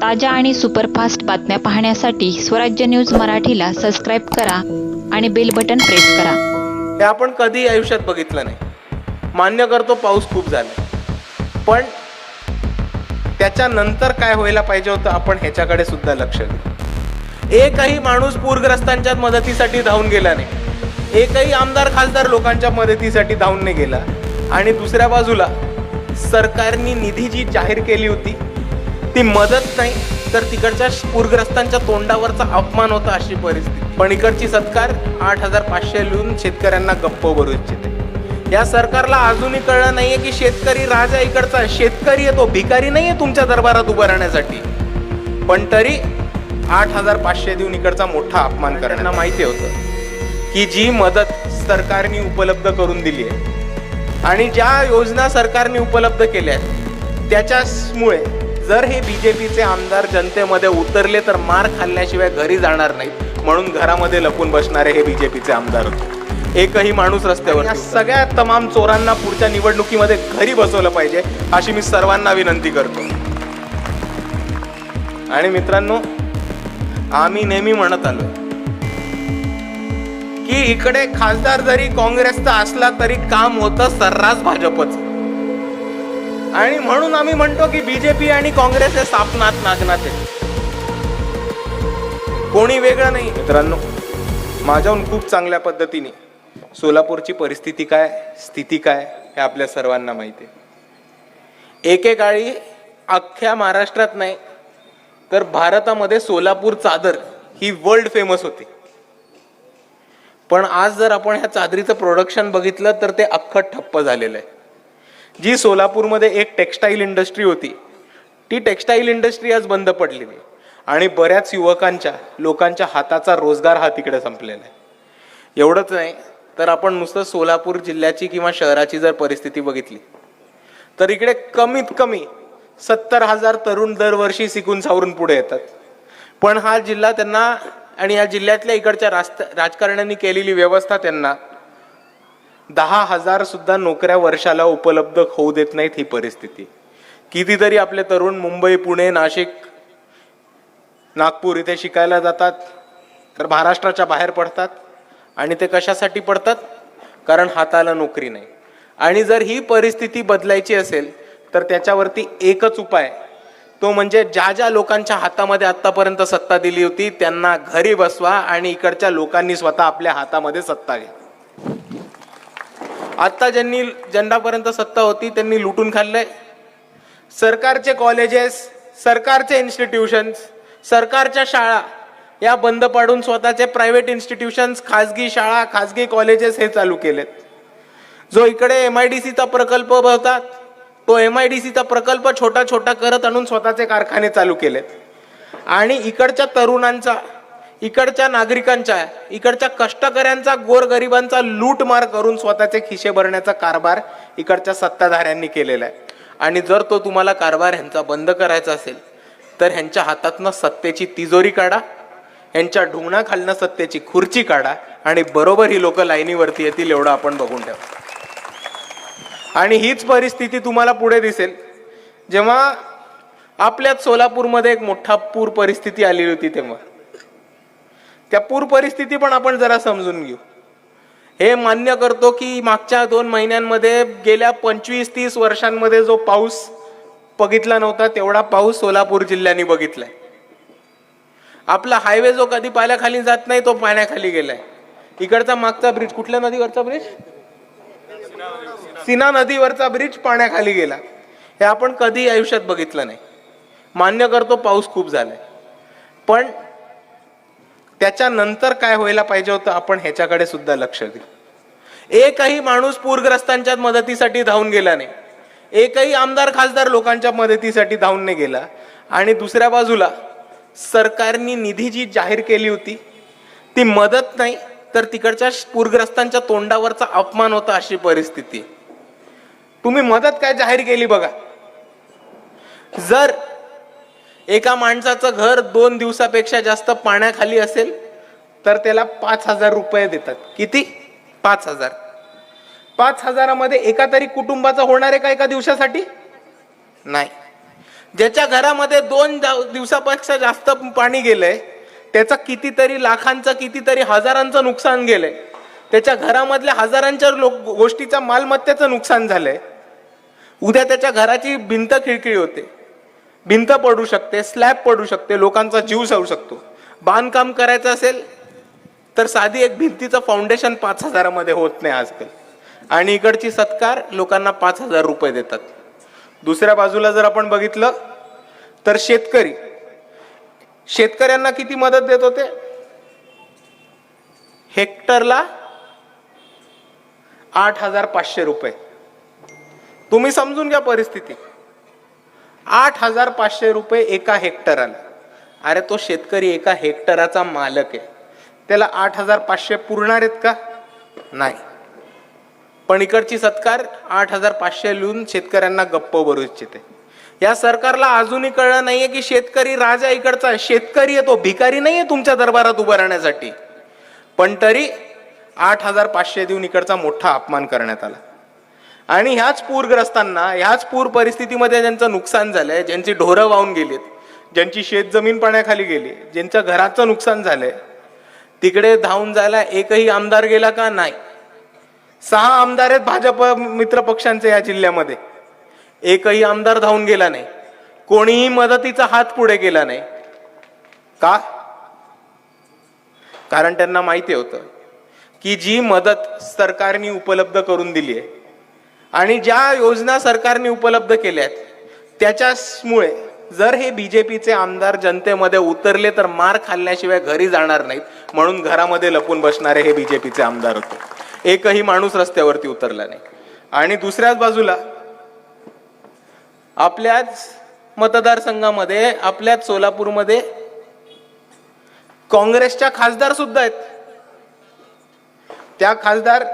ताज्या आणि सुपरफास्ट बातम्या पाहण्यासाठी स्वराज्य न्यूज मराठीला सबस्क्राईब करा आणि बेल बटन प्रेस करा. हे आपण कधी आयुष्यात बघितलं नाही. मान्य करतो पाऊस खूप झाला. पण त्याच्यानंतर काय व्हायला पाहिजे होतं आपण ह्याच्याकडे सुद्धा लक्ष देऊ. एकही माणूस पूरग्रस्तांच्या मदतीसाठी धावून गेला नाही. एकही आमदार खासदार लोकांच्या मदतीसाठी धावून नाही गेला. आणि दुसऱ्या बाजूला सरकारने निधी जी जाहीर केली होती ती मदत नाही तर तिकडच्या पूरग्रस्तांच्या तोंडावरचा अपमान होता अशी परिस्थिती. पण इकडची सरकार आठ हजार पाचशे लिहून शेतकऱ्यांना गप्प भरू इच्छिते. या सरकारला अजूनही कळलं नाहीये की शेतकरी राजा इकडचा. शेतकरी आहे तो भिकारी नाहीये तुमच्या दरबारात उभं राहण्यासाठी. पण तरी आठ हजार पाचशे देऊन इकडचा मोठा अपमान करण्याला माहिती होतं की जी मदत सरकारने उपलब्ध करून दिली आहे. आणि ज्या योजना सरकारने उपलब्ध केल्या त्याच्यामुळे जर हे बीजेपीचे आमदार जनतेमध्ये उतरले तर मार खाल्ल्याशिवाय घरी जाणार नाहीत. म्हणून घरामध्ये लपून बसणारे हे बीजेपीचे आमदार होते. एकही माणूस रस्त्यावर सगळ्या तमाम चोरांना पुढच्या निवडणुकीमध्ये घरी बसवलं पाहिजे अशी मी सर्वांना विनंती करतो. आणि मित्रांनो आम्ही नेहमी म्हणत आलोय की इकडे खासदार जरी काँग्रेसचा असला तरी काम होतं सर्रास भाजपच. आणि म्हणून आम्ही म्हणतो की बीजेपी आणि काँग्रेस हे सापनात नागनात आहे कोणी वेगळं नाही. मित्रांनो माझ्याहून खूप चांगल्या पद्धतीने सोलापूरची परिस्थिती काय स्थिती काय हे आपल्या सर्वांना माहिती आहे. एकेकाळी अख्ख्या महाराष्ट्रात नाही तर भारतामध्ये सोलापूर चादर ही वर्ल्ड फेमस होती. पण आज जर आपण ह्या चादरीचं प्रोडक्शन बघितलं तर ते अख्खं ठप्प झालेलं आहे. जी सोलापूरमध्ये एक टेक्स्टाईल इंडस्ट्री होती ती टेक्स्टाईल इंडस्ट्री आज बंद पडलेली आणि बऱ्याच युवकांच्या लोकांच्या हाताचा रोजगार हा तिकडे संपलेला आहे. एवढंच नाही तर आपण नुसतं सोलापूर जिल्ह्याची किंवा शहराची जर परिस्थिती बघितली तर इकडे कमीत कमी सत्तर हजार तरुण दरवर्षी शिकून सावरून पुढे येतात. पण हा जिल्हा त्यांना आणि या जिल्ह्यातल्या इकडच्या रास्त राजकारण्यांनी केलेली व्यवस्था त्यांना दहा हजार सुद्धा नोकऱ्या वर्षाला उपलब्ध होऊ देत नाहीत ही परिस्थिती. कितीतरी आपले तरुण मुंबई पुणे नाशिक नागपूर इथे शिकायला जातात तर महाराष्ट्राच्या बाहेर पडतात आणि ते कशासाठी पडतात? कारण हाताला नोकरी नाही. आणि जर ही परिस्थिती बदलायची असेल तर त्याच्यावरती एकच उपाय तो म्हणजे ज्या ज्या लोकांच्या हातामध्ये आत्तापर्यंत सत्ता दिली होती त्यांना घरी बसवा आणि इकडच्या लोकांनी स्वतः आपल्या हातामध्ये सत्ता घ्या. आत्ता ज्यांनी जंडापर्यंत सत्ता होती त्यांनी लुटून खाल्लंय. सरकारचे कॉलेजेस सरकारचे इन्स्टिट्यूशन्स सरकारच्या शाळा या बंद पाडून स्वतःचे प्रायव्हेट इन्स्टिट्यूशन्स खाजगी शाळा खाजगी कॉलेजेस हे चालू केलेत. जो इकडे एम आय डी सीचा प्रकल्प होता तो एम आय डी सीचा प्रकल्प छोटा छोटा करत आणून स्वतःचे कारखाने चालू केलेत. आणि इकडच्या तरुणांचा इकडच्या नागरिकांच्या इकडच्या कष्टकऱ्यांचा गोरगरिबांचा लूटमार करून स्वतःचे खिशे भरण्याचा कारभार इकडच्या सत्ताधाऱ्यांनी केलेला आहे. आणि जर तो तुम्हाला कारभार ह्यांचा बंद करायचा असेल तर ह्यांच्या हातातनं सत्तेची तिजोरी काढा यांच्या ढुंगणाखालनं सत्तेची खुर्ची काढा आणि बरोबर ही लोक लाईनीवरती येतील एवढं आपण बघून ठेवा. आणि हीच परिस्थिती तुम्हाला पुढे दिसेल. जेव्हा आपल्याच सोलापूरमध्ये एक मोठा पूर परिस्थिती आलेली होती तेव्हा. त्या पूर परिस्थिती पण आपण जरा समजून घेऊ. हे मान्य करतो की मागच्या दोन महिन्यांमध्ये गेल्या पंचवीस तीस वर्षांमध्ये जो पाऊस बघितला नव्हता तेवढा पाऊस सोलापूर जिल्ह्याने बघितलाय. आपला हायवे जो कधी पाण्याखाली जात नाही तो पाण्याखाली गेलाय. इकडचा मागचा ब्रिज कुठल्या नदीवरचा ब्रिज सिना नदीवरचा ब्रिज पाण्याखाली गेला. हे आपण कधी आयुष्यात बघितलं नाही. मान्य करतो पाऊस खूप झालाय. पण त्याच्यानंतर काय व्हायला पाहिजे होतं? आपण ह्याच्याकडे सुद्धा लक्ष देऊ एकही माणूस पूरग्रस्तांच्या मदतीसाठी धावून गेला नाही. एकही आमदार खासदार लोकांच्या मदतीसाठी धावून नाही गेला. आणि दुसऱ्या बाजूला सरकारने निधी जी जाहीर केली होती ती मदत नाही तर तिकडच्या पूरग्रस्तांच्या तोंडावरचा अपमान होता अशी परिस्थिती. तुम्ही मदत काय जाहीर केली बघा. जर एका माणसाचं घर दोन दिवसापेक्षा जास्त पाण्याखाली असेल तर त्याला पाच हजार रुपये देतात. किती? पाच हजार. पाच हजारामध्ये एका तरी कुटुंबाचा होणार आहे का एका दिवसासाठी? नाही. ज्याच्या घरामध्ये दोन दिवसापेक्षा जास्त पाणी गेलंय त्याचं कितीतरी लाखांचं कितीतरी हजारांचं नुकसान गेलंय. त्याच्या घरामधल्या हजारांच्या लोक गोष्टीचा मालमत्तेचं नुकसान झालंय. उद्या त्याच्या घराची भिंत खिळखिळी होते. भिंत पडू शकते स्लॅब पडू शकते लोकांचा जीव जाऊ शकतो. बांधकाम करायचं असेल तर साधी एक भिंतीचं फाउंडेशन पाच हजारामध्ये होत नाही आजकाल. आणि इकडची सत्कार लोकांना पाच हजार रुपये देतात. दुसऱ्या बाजूला जर आपण बघितलं तर शेतकरी. शेतकऱ्यांना किती मदत देत होते? हेक्टरला आठ हजार पाचशे रुपये. तुम्ही समजून घ्या परिस्थिती. आठ हजार पाचशे रुपये एका हेक्टराला अरे तो शेतकरी एका हेक्टराचा मालक आहे. त्याला आठ हजार पाचशे पुरणार आहेत का? नाही. पण इकडची सत्कार आठ हजार पाचशे लिहून शेतकऱ्यांना गप्प भरू इच्छिते. या सरकारला अजूनही कळलं नाहीये की शेतकरी राजा इकडचा आहे. शेतकरी आहे तो भिकारी नाहीये तुमच्या दरबारात उभं राहण्यासाठी. पण तरी आठ हजार पाचशे देऊन इकडचा मोठा अपमान करण्यात आला. आणि ह्याच पूरग्रस्तांना ह्याच पूर परिस्थितीमध्ये ज्यांचं नुकसान झालंय ज्यांची ढोरं वाहून गेलीत ज्यांची शेत जमीन पाण्याखाली गेली ज्यांच्या घराचं नुकसान झालंय तिकडे धावून जायला एकही आमदार गेला का? नाही. सहा आमदार आहेत भाजप मित्र पक्षांचे या जिल्ह्यामध्ये. एकही आमदार धावून गेला नाही. कोणीही मदतीचा हात पुढे केला नाही. का? कारण त्यांना माहिती होतं की जी मदत सरकारने उपलब्ध करून दिली आहे आणि ज्या योजना सरकारने उपलब्ध केल्या आहेत त्याच्यामुळे जर हे बीजेपीचे आमदार जनतेमध्ये उतरले तर मार खाल्ल्याशिवाय घरी जाणार नाहीत म्हणून घरामध्ये लपून बसणारे हे बीजेपीचे आमदार होते. एकही माणूस रस्त्यावरती उतरला नाही. आणि दुसऱ्याच बाजूला आपल्याच मतदारसंघामध्ये आपल्याच सोलापूरमध्ये काँग्रेसच्या खासदार सुद्धा आहेत. त्या खासदार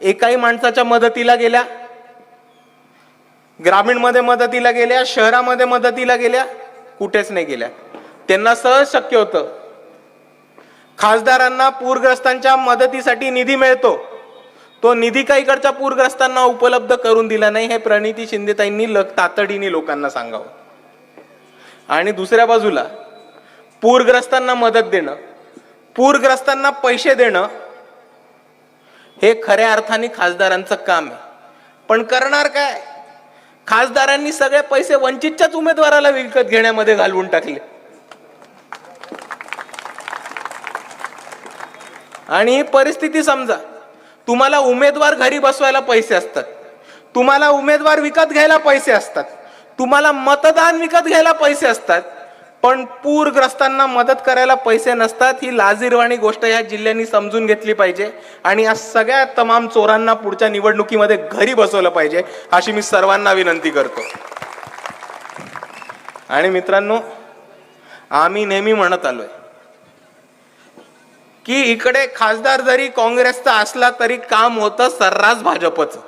एकाही माणसाच्या मदतीला गेल्या ग्रामीणमध्ये मदतीला गेल्या शहरामध्ये मदतीला गेल्या कुठेच नाही गेल्या. त्यांना सहज शक्य होतं. खासदारांना पूरग्रस्तांच्या मदतीसाठी निधी मिळतो. तो निधी काही इकडच्या पूरग्रस्तांना उपलब्ध करून दिला नाही हे प्रणिती शिंदेताईंनी तातडीने लोकांना सांगावं. आणि दुसऱ्या बाजूला पूरग्रस्तांना मदत देणं पूरग्रस्तांना पैसे देणं हे खऱ्या अर्थाने खासदारांचं काम आहे. पण करणार काय? खासदारांनी सगळे पैसे वंचितच्याच उमेदवाराला विकत घेण्यामध्ये घालवून टाकले. आणि ही परिस्थिती समजा तुम्हाला उमेदवार घरी बसवायला पैसे असतात तुम्हाला उमेदवार विकत घ्यायला पैसे असतात तुम्हाला मतदान विकत घ्यायला पैसे असतात पण पूरग्रस्तांना मदत करायला पैसे नसतात ही लाजीरवाणी गोष्ट या जिल्ह्यांनी समजून घेतली पाहिजे. आणि या सगळ्या तमाम चोरांना पुढच्या निवडणुकीमध्ये घरी बसवलं पाहिजे अशी मी सर्वांना विनंती करतो. आणि मित्रांनो आम्ही नेहमी म्हणत आलोय की इकडे खासदार जरी काँग्रेसचा असला तरी काम होतं सर्रास भाजपचं.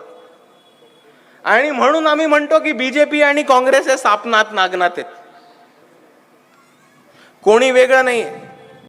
आणि म्हणून आम्ही म्हणतो की बीजेपी आणि काँग्रेस हे सापनात नागनात आहेत. कोणी वेगळं नाहीये.